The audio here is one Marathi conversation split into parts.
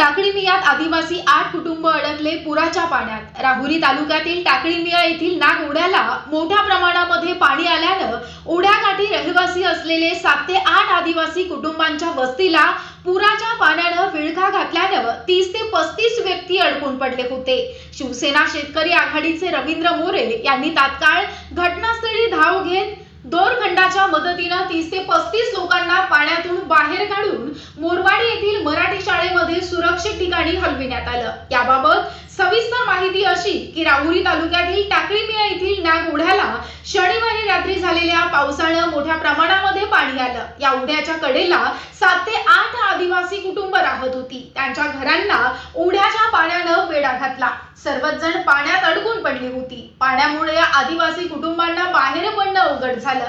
टाकळीमियात आदिवासी आठ कुटुंब अडकले पुराच्या पाण्यात. राहुरी तालुक्यातील टाकळीमिया येथील नाग ओढ्याला मोठ्या प्रमाणामध्ये पाणी आल्यानं ओढ्याकाठी रहिवासी असलेले सात ते आठ आदिवासी कुटुंबांच्या वस्तीला पुराच्या पाण्यानं विळखा घातल्यानं तीस ते पस्तीस व्यक्ती अडकून पडले होते. शिवसेना शेतकरी आघाडीचे रवींद्र मोरे यांनी तात्काळ घटनास्थळी धाव घेत दोरखंडाच्या मदतीनं तीस ते पस्तीस लोकांना पाण्यातून बाहेर काढ मराठी सुरक्षित ठिकाणी हलविण्यात आलं. याबाबत सविस्तर माहिती अशी की राहुरी तालुक्यातील टाकळीमिया येथील नाग ओढ्याला शनिवारी रात्री झालेल्या पावसानं मोठ्या प्रमाणामध्ये पाणी आलं. या ओढ्याच्या कडेला सात ते आठ आदिवासी कुटुंब राहत होती. त्यांच्या घरांना ओढ्याच्या पाण्यानं वेढा घातला. सर्वच जण पाण्यात अडकून पडली होती. पाण्यामुळे या आदिवासी कुटुंबांना बाहेर पडणं अवघड झालं.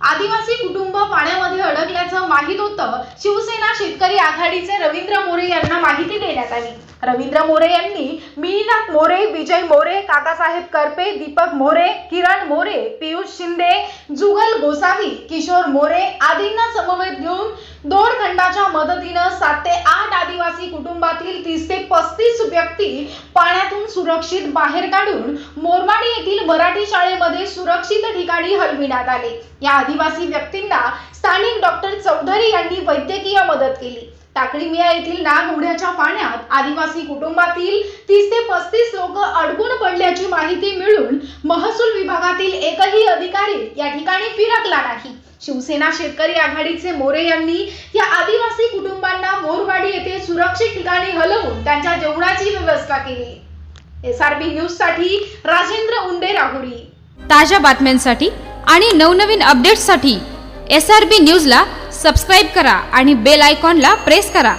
आदिवासी कुटुंब पाण्यामध्ये अडकल्याचं माहीत होतं शिवसेना शेतकरी आघाडीचे रवींद्र मोरे यांना माहिती देण्यात आली. रवींद्र मोरे यांनी मिनीनाथ मोरे विजय मोरे काकासाहेब करपे दीपक मोरे किरण मोरे पियुष शिंदे जुगल गोसावी किशोर मोरे आदींना समवेत घेऊन दोरखंडाच्या मदतीनं सात ते आठ आदिवासी कुटुंबातील तीस ते पस्तीस व्यक्ती पाण्यातून सुरक्षित बाहेर काढून मोरमाडी येथील मराठी शाळेमध्ये सुरक्षित ठिकाणी हलविण्यात आले. या आदिवासी व्यक्तींना स्थानिक डॉक्टर चौधरी यांनी वैद्यकीय मदत केली. टाकळीमिया येथील नाग उड्याच्या पाण्यात आदिवासी कुटुंबातील तीस ते पस्तीस लोक अडकून पडल्याची माहिती मिळून महसूल विभागातील एकही अधिकारी या ठिकाणी फिरकला नाही. शिवसेना शेतकरी आघाडीचे मोरे यांनी या आदिवासी कुटुंबांना मोरवाडी येथे सुरक्षित ठिकाणी हलवून त्यांच्या जेवणाची व्यवस्था केली. एस आर बी न्यूजसाठी राजेंद्र उंडे राहुरी. ताज्या बातम्यांसाठी आणि नवनवीन अपडेट्ससाठी एस आर बी न्यूजला सबस्क्राईब करा आणि बेल आयकॉनला प्रेस करा.